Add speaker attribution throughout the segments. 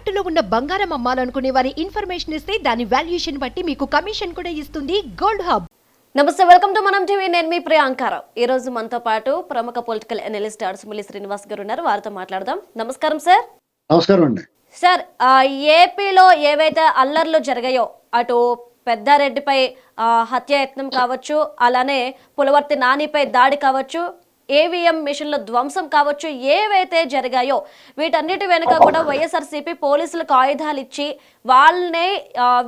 Speaker 1: తాకట్టులో ఉన్న బంగారం అమ్మాలనుకునే వారి ఇన్ఫర్మేషన్ ఇస్తే దాని వాల్యుయేషన్ బట్టి మీకు కమిషన్ కూడా ఇస్తుంది గోల్డ్ హబ్.
Speaker 2: నమస్తే వెల్కమ్ టు మనం టీవీ. నేను మీ ప్రియాంకారావు ఈ రోజు మనతో పాటు ప్రముఖ పొలిటికల్ అనలిస్ట్ అరసుమల్లి శ్రీనివాస్ గారు ఉన్నారు. వారితో మాట్లాడదాం. నమస్కారం సార్.
Speaker 3: నమస్కారం అండి.
Speaker 2: సార్ ఏపీలో ఏవైతే అల్లర్లు జరిగాయో అటు పెద్దారెడ్డిపై హత్యాయత్నం కావచ్చు అలానే పులవర్తి నానిపై దాడి కావచ్చు ఏవిఎం మిషన్ల ధ్వంసం కావచ్చు ఏవైతే జరిగాయో వీటన్నిటి వెనుక కూడా వైఎస్ఆర్సీపీ పోలీసులకు ఆయుధాలు ఇచ్చి వాళ్ళనే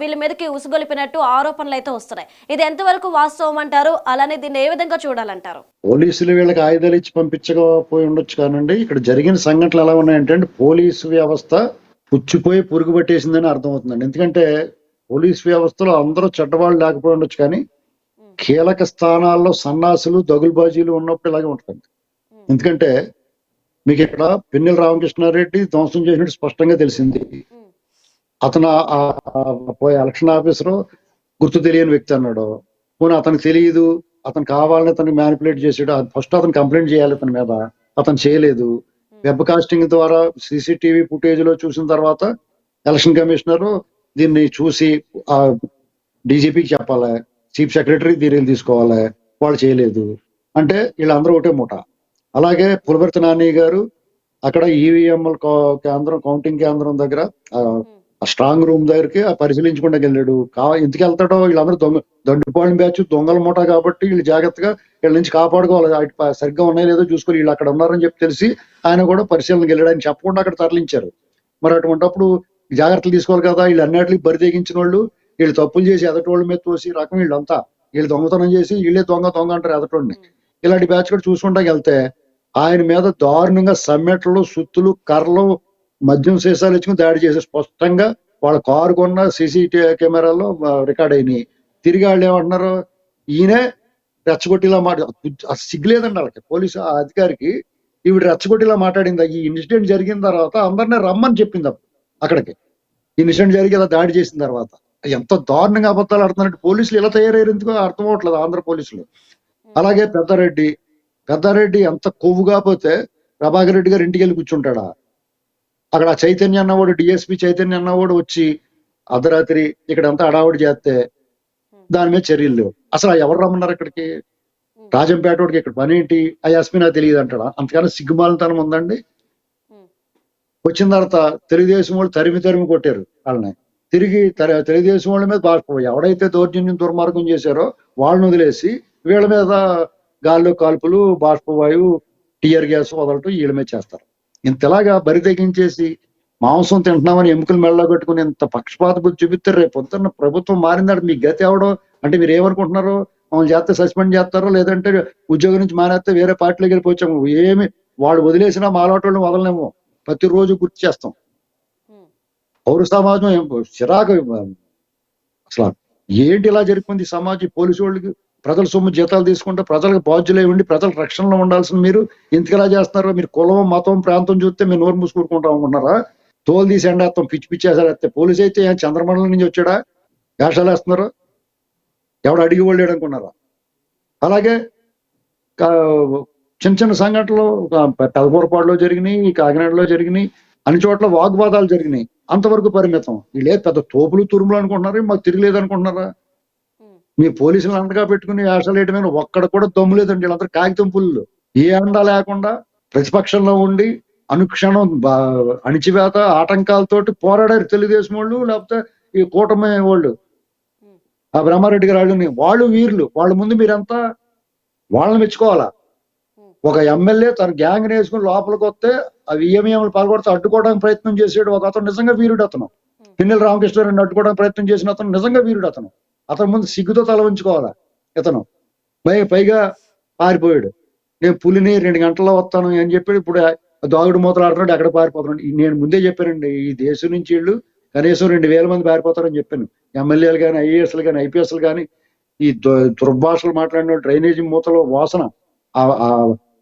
Speaker 2: వీళ్ళ మీదకి ఉసుగొలిపినట్టు ఆరోపణలు అయితే వస్తున్నాయి. ఇది ఎంతవరకు వాస్తవం అంటారు? అలానే దీన్ని ఏ విధంగా చూడాలంటారు?
Speaker 3: పోలీసులు వీళ్ళకి ఆయుధాలు ఇచ్చి పంపించకపోయి ఉండొచ్చు కానండి. ఇక్కడ జరిగిన సంఘటనలు ఎలా ఉన్నాయంటే పోలీసు వ్యవస్థ పుచ్చిపోయి పురుగు పట్టేసిందని అర్థమవుతుందండి. ఎందుకంటే పోలీస్ వ్యవస్థలో అందరూ చెడ్డవాళ్ళు లేకపోయి ఉండొచ్చు కానీ కీలక స్థానాల్లో సన్నాసులు దగులుబాజీలు ఉన్నప్పుడు ఇలాగే ఉంటుంది ఎందుకంటే మీకు ఇక్కడ పిన్నెల రామకృష్ణారెడ్డి ధ్వంసం చేసినట్టు స్పష్టంగా తెలిసింది. అతను పోయే ఎలక్షన్ ఆఫీసర్ గుర్తు తెలియని వ్యక్తి అన్నాడు. పోనీ అతనికి తెలియదు అతను కావాలని అతనికి మ్యానిపులేట్ చేసాడు ఫస్ట్ అతను కంప్లైంట్ చేయాలి అతని మీద అతను చేయలేదు. వెబ్ కాస్టింగ్ ద్వారా సీసీటీవీ ఫుటేజ్లో చూసిన తర్వాత ఎలక్షన్ కమిషనర్ దీన్ని చూసి ఆ డీజీపీకి చెప్పాలి. చీఫ్ సెక్రటరీ దీనిని తీసుకోవాలి? వాళ్ళు చేయలేదు. అంటే వీళ్ళందరూ ఒకటే మూట. అలాగే పులవర్తి నాని గారు అక్కడ ఈవీఎం కేంద్రం కౌంటింగ్ కేంద్రం దగ్గర ఆ, స్ట్రాంగ్ రూమ్ దగ్గరికి ఆ పరిశీలించకుండా వెళ్ళాడు. కా ఎందుకు వెళ్తాడో వీళ్ళందరూ దొంగ దండుపాళెం బ్యాచ్ దొంగల మూట కాబట్టి వీళ్ళు జాగ్రత్తగా వీళ్ళ నుంచి కాపాడుకోవాలి. సరిగ్గా ఉన్నాయో లేదో చూసుకొని వీళ్ళు అక్కడ ఉన్నారని చెప్పి తెలిసి ఆయన కూడా పరిశీలనకి వెళ్ళాడు. ఆయన చెప్పకుండా అక్కడ తరలించారు. మరి అటువంటిప్పుడు జాగ్రత్తలు తీసుకోవాలి కదా? వీళ్ళు అన్నిటికీ బరి తెగించిన వాళ్ళు. వీళ్ళు తప్పులు చేసి ఎదటి వాళ్ళ మీద తోసి రకం వీళ్ళంతా. వీళ్ళు దొంగతనం చేసి వీళ్ళే దొంగ దొంగ అంటారు ఎదటోడిని ఇలాంటి బ్యాచ్ కూడా చూసుకుంటా వెళ్తే ఆయన మీద దారుణంగా సమ్మెట్లు సుత్తులు కర్రలు మద్యం సీసాలు ఇచ్చుకుని దాడి చేసి స్పష్టంగా వాళ్ళ కారు కొన్న సీసీటీవీ కెమెరాలో రికార్డ్ అయినాయి. తిరిగి వాళ్ళు ఏమంటున్నారు? ఈయనే రెచ్చగొట్టిలా మాట ఆ సిగ్గులేదండి వాళ్ళకి. పోలీసు అధికారికి ఈవిడ రెచ్చగొట్టిలా మాట్లాడింది. ఈ ఇన్సిడెంట్ జరిగిన తర్వాత అందరినీ రమ్మని చెప్పింది అప్పుడు అక్కడికి. ఇన్సిడెంట్ జరిగి ఇలా దాడి చేసిన తర్వాత. ఎంత దారుణంగా అబద్ధాలు ఆడుతున్నట్టు పోలీసులు ఇలా తయారయ్యారు ఎందుకో? అర్థం అవట్లేదు ఆంధ్ర పోలీసులు. అలాగే పెద్దారెడ్డి పెద్దారెడ్డి ఎంత కొవ్వు కాకపోతే ప్రభాకర్ రెడ్డి గారు ఇంటికి వెళ్ళి కూర్చుంటాడా? అక్కడ చైతన్య అన్నవాడు డిఎస్పి చైతన్య అన్నవాడు వచ్చి అర్ధరాత్రి ఇక్కడ అంతా అడావుడి చేస్తే దాని మీద చర్యలు లేవు. అసలు ఎవరు రమ్మన్నారు ఇక్కడికి రాజంపేట వాడికి ఇక్కడ పని ఏంటి? ఆ ఎస్పీ నాకు తెలియదు అంటాడా? అంతకన్నా సిగ్గుమాలితనం ఉందండి. వచ్చిన తర్వాత తెలుగుదేశం వాళ్ళు తరిమి తరిమి కొట్టారు వాళ్ళని. తిరిగి తెలుగుదేశం వాళ్ళ మీద పారిపోయి ఎవడైతే దౌర్జన్యం దుర్మార్గం చేశారో వాళ్ళని వదిలేసి వీళ్ళ మీద గాల్లో కాల్పులు బాష్పవాయువు టీయర్ గ్యాస్ వదలటం వీళ్ళ మీద చేస్తారు. ఇంతలాగా బరి తెగించేసి మాంసం తింటున్నామని ఎముకలు మెళ్ళగొట్టుకుని ఇంత పక్షపాత బుద్ధి చూపిస్తారు. రేపు పొద్దున్న ప్రభుత్వం మారిందంటే మీ గతి ఎవడో? అంటే మీరు ఏమనుకుంటున్నారు? మమ్మల్ని చేస్తే సస్పెండ్ చేస్తారో? లేదంటే ఉద్యోగం నుంచి మానేస్తే వేరే పార్టీలోకి వెళ్ళిపోవచ్చాము ఏమి? వాడు వదిలేసినా మాలోటోళ్ళని వదలలేము. ప్రతిరోజు గుర్తు చేస్తాం. పౌర సమాజం చిరాకు అసలు ఏంటి ఇలా జరిగింది? సమాజం పోలీసు వాళ్ళకి ప్రజల సొమ్ము జీతాలు తీసుకుంటే ప్రజలకు బాధ్యులే ఉండి ప్రజల రక్షణలో ఉండాల్సిన మీరు ఎందుకు చేస్తున్నారు? మీరు కులం మతం ప్రాంతం చూస్తే మీరు నోరు మూసుకుంటాం అనుకుంటున్నారా తోలు తీసి ఎండేస్తాం పిచ్చి పిచ్చి వేస్తే పోలీసు అయితే చంద్రమండలం నుంచి వచ్చాడా? వేషాలు వేస్తున్నారు? ఎవడు అడిగి వాళ్ళు అనుకున్నారా అలాగే చిన్న చిన్న సంఘటనలు పెదపూరపాడులో జరిగినాయి కాకినాడలో జరిగినాయి అన్ని చోట్ల వాగ్వాదాలు జరిగినాయి. అంతవరకు పరిమితం. వీళ్ళే పెద్ద తోపులు తురుములు అనుకుంటున్నారు? మాకు తిరగలేదు అనుకుంటున్నారా మీ పోలీసులు అండగా పెట్టుకుని వేషాలు వేయడమే ఒక్కడ కూడా దమ్ము లేదండి. వీళ్ళందరూ కాగితం పుల్లు. ఏ అండ లేకుండా ప్రతిపక్షంలో ఉండి అనుక్షణం అణిచివేత ఆటంకాలతోటి పోరాడారు తెలుగుదేశం వాళ్ళు లేకపోతే ఈ కూటమి వాళ్ళు. ఆ బ్రహ్మారెడ్డి గారు వాళ్ళు వీరులు. వాళ్ళ ముందు మీరంతా వాళ్ళని మెచ్చుకోవాలా? ఒక ఎమ్మెల్యే తన గ్యాంగ్ వేసుకుని లోపలికి వస్తే ఆ విఎంఎంలు పాల్గొడితే అడ్డుకోవడానికి ప్రయత్నం చేసాడు. ఒక అతను నిజంగా వీరుడు అతను. పిన్నెల రామకృష్ణారెడ్డి అడ్డుకోవడానికి ప్రయత్నం చేసిన అతను నిజంగా వీరుడు అతను. అతను ముందు సిగ్గుతో తల ఉంచుకోవాలా ఇతను? పై పైగా పారిపోయాడు. నేను పులిని రెండు గంటల్లో వస్తాను అని చెప్పి ఇప్పుడు దాగుడు మూతలు ఆడుతున్నాడు ఎక్కడ పారిపోతున్నాడు? నేను ముందే చెప్పానండి. ఈ దేశం నుంచి వీళ్ళు కనీసం రెండు వేల మంది పారిపోతారని చెప్పాను. ఎమ్మెల్యేలు కానీ ఐఏఎస్లు కానీ ఐపీఎస్లు కానీ ఈ దుర్భాషలు మాట్లాడిన డ్రైనేజీ మూతలో వాసన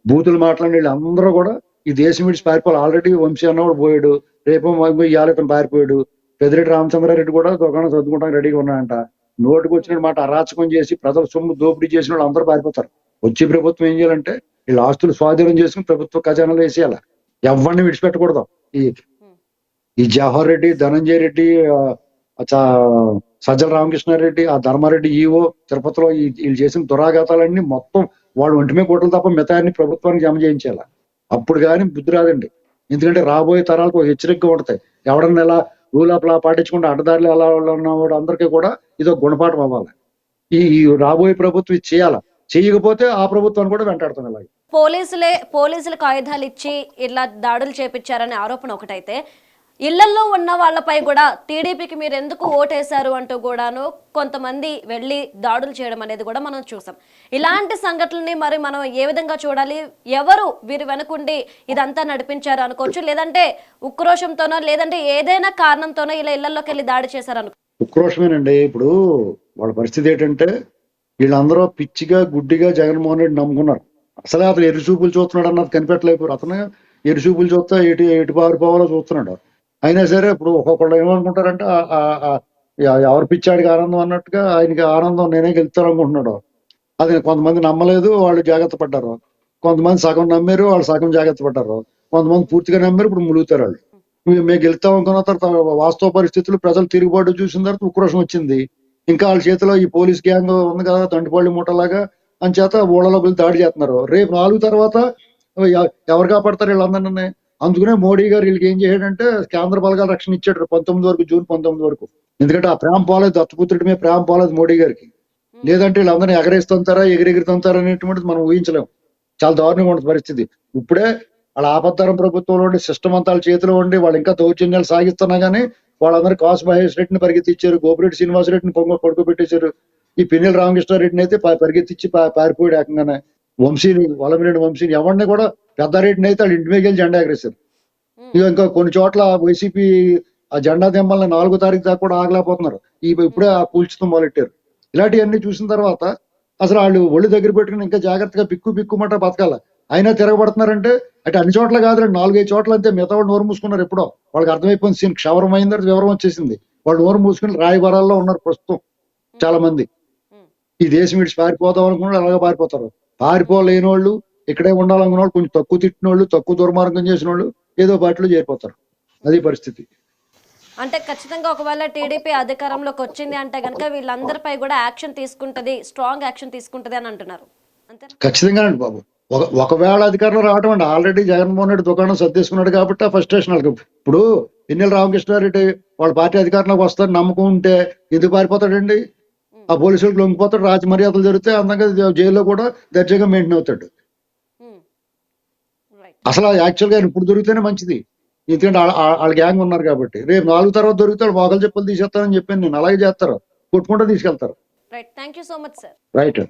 Speaker 3: బూతులు మాట్లాడిన వీళ్ళు అందరూ కూడా ఈ దేశం విడిచి పారిపోవాలి. ఆల్రెడీ వంశీ అన్నవాడు పోయాడు. రేపు ఇవాళ ఇతను పారిపోయాడు. పెద్దిరెడ్డి రామచంద్రారెడ్డి కూడా దుకాణం చదువుకోవడానికి రెడీగా ఉన్నాడంట. నోటుకు వచ్చిన మాట అరాచకం చేసి ప్రజల సొమ్ము దోపిడీ చేసిన వాళ్ళు అందరూ పారిపోతారు. వచ్చే ప్రభుత్వం ఏం చేయాలంటే వీళ్ళ ఆస్తులు స్వాధీనం చేసుకుని ప్రభుత్వ ఖజానాలో వేసేయాలి. ఎవరిని విడిచిపెట్టకూడదు. ఈ ఈ జవహర్ రెడ్డి ధనంజయ రెడ్డి సజ్జల రామకృష్ణారెడ్డి ఆ ధర్మారెడ్డి ఈవో తిరుపతిలో ఈ- వీళ్ళు చేసిన దురాఘాతాలన్నీ మొత్తం వాడు ఒంటిమే కోట్లు తప్ప మిగతాన్ని ప్రభుత్వానికి జమ చేయించాలి? అప్పుడు కానీ బుద్ధి రాదండి. ఎందుకంటే రాబోయే తరాలకు ఒక హెచ్చరికగా ఉంటాయి ఎవడన్నా ఎలా రూల్ ఆఫ్ లా పాటించకుండా అడ్డదారులు ఎలా ఉన్నవాడు అందరికీ కూడా ఇది ఒక గుణపాఠం అవ్వాలి. ఈ రాబోయే ప్రభుత్వం ఇది చేయాల? చేయకపోతే ఆ ప్రభుత్వాన్ని కూడా వెంటాడుతుంది అలాగే.
Speaker 2: పోలీసులే పోలీసులకు ఆయుధాలు ఇచ్చి ఇట్లా దాడులు చేపించారనే ఆరోపణ ఒకటైతే ఇళ్ళల్లో ఉన్న వాళ్ళపై కూడా టీడీపీకి మీరు ఎందుకు ఓటేశారు అంటూ కూడాను కొంతమంది వెళ్ళి దాడులు చేయడం అనేది కూడా మనం చూసాం. ఇలాంటి సంఘటనని మరి మనం ఏ విధంగా చూడాలి? ఎవరు వీరి వెనుకుండి ఇదంతా నడిపించారు అనుకోవచ్చు? లేదంటే ఉక్రోషంతోనో లేదంటే ఏదైనా కారణంతోనో ఇలా ఇళ్ళలోకి వెళ్ళి దాడి చేశారు అనుకో
Speaker 3: ఉక్రోషమేనండి. ఇప్పుడు వాళ్ళ పరిస్థితి ఏంటంటే వీళ్ళందరూ పిచ్చిగా గుడ్డిగా జగన్మోహన్ రెడ్డి నమ్ముకున్నారు. అసలే అతను ఎరు చూపులు చూస్తున్నాడు అన్నది కనిపెట్టలేకపోయారు. అతను ఎరు చూపులు చూస్తా ఎటు ఎటు పారిపోవాలో చూస్తున్నాడు. అయినా సరే ఇప్పుడు ఒక్కొక్కళ్ళు ఏమనుకుంటారంటే ఎవరు పిచ్చాడికి ఆనందం అన్నట్టుగా ఆయనకి ఆనందం నేనే గెలుస్తాను అనుకుంటున్నాడు. అది కొంతమంది నమ్మలేదు వాళ్ళు జాగ్రత్త పడ్డారు. కొంతమంది సగం నమ్మారు వాళ్ళు సగం జాగ్రత్త పడ్డారు. కొంతమంది పూర్తిగా నమ్మారు ఇప్పుడు ములుగుతారు వాళ్ళు. మేము మేము గెలుస్తాం అనుకున్న తర్వాత వాస్తవ పరిస్థితులు ప్రజలు తిరుగుబాటు చూసిన తర్వాత ఉక్రోషం వచ్చింది. ఇంకా వాళ్ళ చేతిలో ఈ పోలీస్ గ్యాంగ్ ఉంది కదా దండిపల్లి మూటలాగా అని చేత ఊళ్ళలోకి వెళ్ళి దాడి చేస్తున్నారు. రేపు నాలుగు తర్వాత ఎవరు కాపాడతారు వీళ్ళందరినీ? అందుకనే మోడీ గారు వీళ్ళకి ఏం చేశాడంటే కేంద్ర బలగాల రక్షణ ఇచ్చాడు పంతొమ్మిది వరకు జూన్ పంతొమ్మిది వరకు. ఎందుకంటే ఆ ప్రేమ పోలేదు దత్తపుత్రుడి మీద ప్రేమ పోలేదు మోడీ గారికి. లేదంటే వీళ్ళందరినీ ఎగరేస్తుంటారా ఎగిరెగురుతుంటారా అనేటువంటిది మనం ఊహించలేం. చాలా దారుణంగా ఉంటుంది పరిస్థితి. ఇప్పుడే వాళ్ళ ఆపత్తరం ప్రభుత్వంలో ఉండి సిస్టమ్ అంతా వాళ్ళ చేతిలో ఉండి వాళ్ళు ఇంకా దౌర్జన్యాలు సాగిస్తున్నా గానీ వాళ్ళందరూ కాసు మహేష్ రెడ్డిని పరిగెత్తిచ్చారు గోపిరెడ్డి శ్రీనివాస రెడ్డిని పొంగ పడుకోబెట్టేశారు. ఈ పిన్నెల రామకృష్ణారెడ్డిని అయితే పరిగెత్తిచ్చి పారిపోయాడు ఏకంగానే. వంశీని వలమిరెడ్డి వంశీని ఎవరిని కూడా పెద్దారెడ్డిని అయితే వాళ్ళ ఇంటి మీద వెళ్ళి జెండా ఎగరేశారు. ఇక ఇంకా కొన్ని చోట్ల వైసీపీ ఆ జెండా దెమ్మల్ని నాలుగో తారీఖు దాకా కూడా ఆగలేకపోతున్నారు. ఈ ఇప్పుడే ఆ కూల్చుతూ మొదలెట్టారు ఇలాంటివన్నీ చూసిన తర్వాత అసలు వాళ్ళు ఒళ్ళు దగ్గర పెట్టుకుని ఇంకా జాగ్రత్తగా పిక్కు పిక్కుమట బతకాల. అయినా తిరగబడుతున్నారంటే అంటే అన్ని చోట్ల కాదు నాలుగైదు చోట్ల అంతే. మిగతా వాళ్ళు నోరు మూసుకున్నారు ఎప్పుడో. వాళ్ళకి అర్థమైపోయింది సీన్. క్షవరం అయిన తర్వాత వివరం వచ్చేసింది. వాళ్ళు నోరు మూసుకుని రాయబారాల్లో ఉన్నారు ప్రస్తుతం చాలా మంది ఈ దేశం విడిచి పారిపోదాం అనుకున్న అలాగే పారిపోతారు. పారిపోలేని వాళ్ళు ఇక్కడే ఉండాలనుకున్న వాళ్ళు కొంచెం తక్కువ తిట్టిన వాళ్ళు తక్కువ దుర్మార్గం చేసిన వాళ్ళు ఏదో పార్టీలో చేరిపోతారు. అది పరిస్థితి.
Speaker 2: అంటే ఖచ్చితంగా ఒకవేళ టీడీపీ అధికారంలోకి వచ్చింది అంటే కనుక వీళ్ళందరిపై కూడా యాక్షన్ తీసుకుంటది స్ట్రాంగ్ యాక్షన్ తీసుకుంటది అని అంటున్నారు. అంతేనా
Speaker 3: ఖచ్చితంగానండి బాబు. ఒక ఒకవేళ అధికారంలో రావటం అండి ఆల్రెడీ జగన్మోహన్ రెడ్డి దుకాణం సర్దేసుకున్నాడు కాబట్టి ఆ ఫస్ట్రేషన్ ఇప్పుడు పిన్నెల రామకృష్ణారెడ్డి వాళ్ళ పార్టీ అధికారంలోకి వస్తారని నమ్మకం ఉంటే ఎందుకు పారిపోతాడండి? ఆ పోలీసులకు లొంగిపోతాడు రాజ మర్యాదలు జరిగితే అందంగా జైల్లో కూడా దర్జాగా మెయింటైన్ అవుతాడు. అసలు యాక్చువల్గా ఆయన ఇప్పుడు దొరికితేనే మంచిది. ఎందుకంటే వాళ్ళ- గ్యాంగ్ ఉన్నారు కాబట్టి. రేపు నాలుగు తర్వాత దొరుకుతాడు మోగలు చెప్పులు తీసేస్తారని చెప్పాను నేను. అలాగే చేస్తారు. కొట్టుకుంటూ తీసుకెళ్తారు.
Speaker 2: Right thank you so much sir
Speaker 3: right